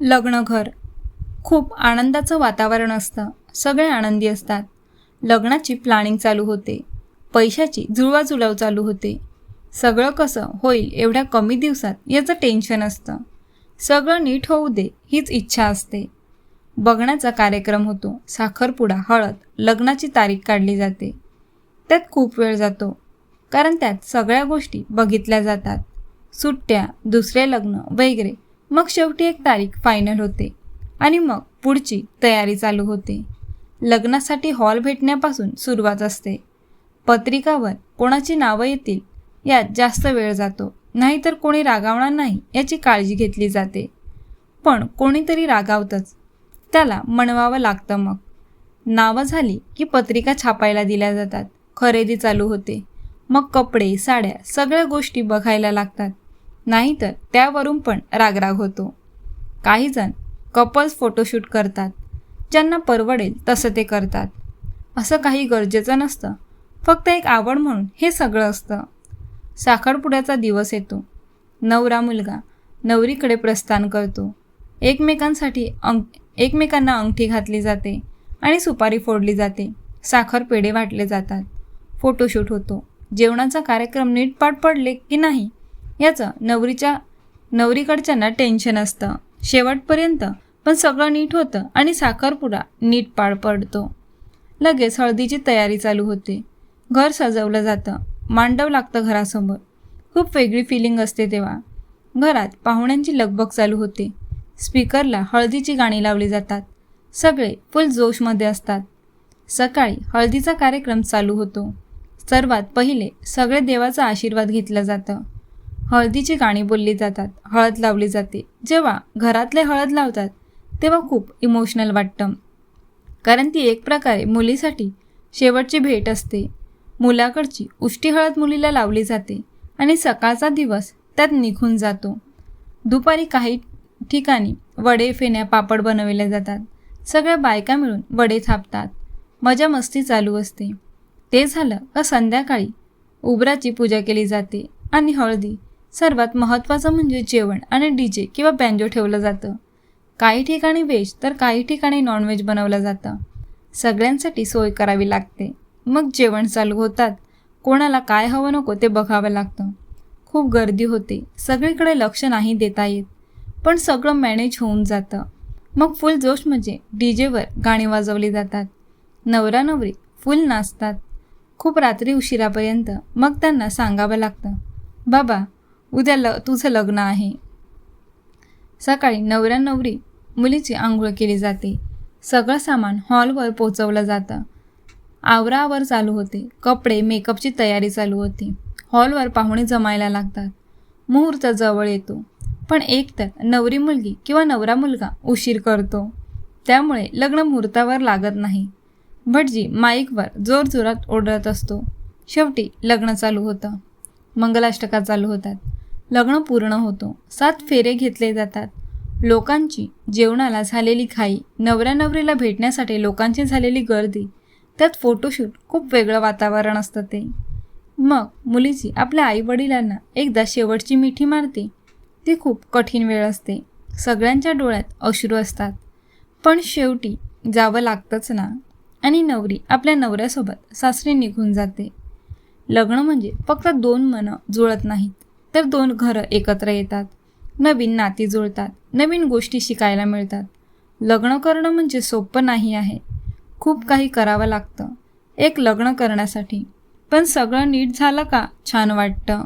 लग्नघर खूप आनंदाचं वातावरण असतं. सगळे आनंदी असतात. लग्नाची प्लॅनिंग चालू होते. पैशाची जुळवाजुळव चालू होते. सगळं कसं होईल एवढ्या कमी दिवसात याचं टेन्शन असतं. सगळं नीट होऊ दे हीच इच्छा असते. बघण्याचा कार्यक्रम होतो. साखरपुडा हळद लग्नाची तारीख काढली जाते. त्यात खूप वेळ जातो. कारण त्यात सगळ्या गोष्टी बघितल्या जातात. सुट्ट्या दुसरे लग्न वगैरे. मग शेवटी एक तारीख फायनल होते. आणि मग पुढची तयारी चालू होते. लग्नासाठी हॉल भेटण्यापासून सुरुवात असते. पत्रिकावर कोणाची नावं येतील यात जास्त वेळ जातो. नाहीतर कोणी रागावणार नाही याची काळजी घेतली जाते. पण कोणीतरी रागावतंच. त्याला मनवावं लागतं मग. नावं झाली की पत्रिका छापायला दिल्या जातात. खरेदी चालू होते. मग कपडे साड्या सगळ्या गोष्टी बघायला लागतात. नाहीतर त्यावरून पण रागराग होतो. काही जण कपल्स फोटोशूट करतात. ज्यांना परवडेल तसं ते करतात. असं काही गरजेचं नसतं. फक्त एक आवड म्हणून हे सगळं असतं. साखरपुड्याचा दिवस येतो. नवरा मुलगा नवरीकडे प्रस्थान करतो. एकमेकांसाठी अंग एकमेकांना अंगठी घातली जाते आणि सुपारी फोडली जाते. साखर पेढे वाटले जातात. फोटोशूट होतो. जेवणाचा कार्यक्रम नीटपाट पडले की नाही याचं नवरीच्या नवरीकडच्यांना टेन्शन असतं. शेवटपर्यंत पण सगळं नीट होतं आणि साखरपुडा नीट पार पडतो. लगेच हळदीची तयारी चालू होते. घर सजवलं जातं. मांडव लागतं घरासमोर. खूप वेगळी फिलिंग असते तेव्हा. घरात पाहुण्यांची लगबग चालू होते. स्पीकरला हळदीची गाणी लावली जातात. सगळे फुल जोशमध्ये असतात. सकाळी हळदीचा कार्यक्रम चालू होतो. सर्वात पहिले सगळे देवाचा आशीर्वाद घेतलं जातं. हळदीची गाणी बोलली जातात हळद लावली जाते. जेव्हा घरातले हळद लावतात तेव्हा खूप इमोशनल वाटतं. कारण ती एक प्रकारे मुलीसाठी शेवटची भेट असते. मुलाकडची उष्टी हळद मुलीला लावली जाते आणि सकाळचा दिवस त्यात निघून जातो. दुपारी काही ठिकाणी वडे फेण्या पापड बनवले जातात. सगळ्या बायका मिळून वडे थापतात. मजा मस्ती चालू असते. ते झालं का संध्याकाळी उबराची पूजा केली जाते आणि हळदी सर्वात महत्त्वाचं म्हणजे जेवण आणि डी जे किंवा बँजो ठेवलं जातं. काही ठिकाणी व्हेज तर काही ठिकाणी नॉनव्हेज बनवलं जातं. सगळ्यांसाठी सोय करावी लागते. मग जेवण चालू होतात. कोणाला काय हवं नको ते बघावं लागतं. खूप गर्दी होते. सगळीकडे लक्ष नाही देता येत. पण सगळं मॅनेज होऊन जातं. मग फुल जोश म्हणजे डी जेवर गाणी वाजवली जातात. नवरा नवरी फुल नाचतात. खूप रात्री उशिरापर्यंत मग त्यांना सांगावं लागतं. बाबा उद्या ल तुझं लग्न आहे. सकाळी नवऱ्या नवरी मुलीची आंघोळ केली जाते. सगळं सामान हॉलवर पोचवलं जातं. आवरावर चालू होते. कपडे मेकअपची तयारी चालू होती. हॉलवर पाहुणे जमायला लागतात. मुहूर्त जवळ येतो. पण एकतर नवरी मुलगी किंवा नवरा मुलगा उशीर करतो. त्यामुळे लग्न मुहूर्तावर लागत नाही. भटजी माईकवर जोरजोरात ओढत असतो. शेवटी लग्न चालू होतं. मंगलाष्टका चालू होतात. लग्न पूर्ण होतो. सात फेरे घेतले जातात. लोकांची जेवणाला झालेली घाई नवऱ्या नवरीला भेटण्यासाठी लोकांची झालेली गर्दी त्यात फोटोशूट खूप वेगळं वातावरण असतं ते. मग मुलीची आपल्या आईवडिलांना एकदा शेवटची मिठी मारते. ती खूप कठीण वेळ असते. सगळ्यांच्या डोळ्यात अश्रू असतात. पण शेवटी जावं लागतंच ना. आणि नवरी आपल्या नवऱ्यासोबत सासरी निघून जाते. लग्न म्हणजे फक्त दोन मनं जुळत नाहीत. तर दोन घरं एकत्र येतात. नवीन नाती जुळतात. नवीन गोष्टी शिकायला मिळतात. लग्न करणं म्हणजे सोपं नाही आहे. खूप काही करावं लागतं. एक लग्न करण्यासाठी. पण सगळं नीट झालं का छान वाटतं?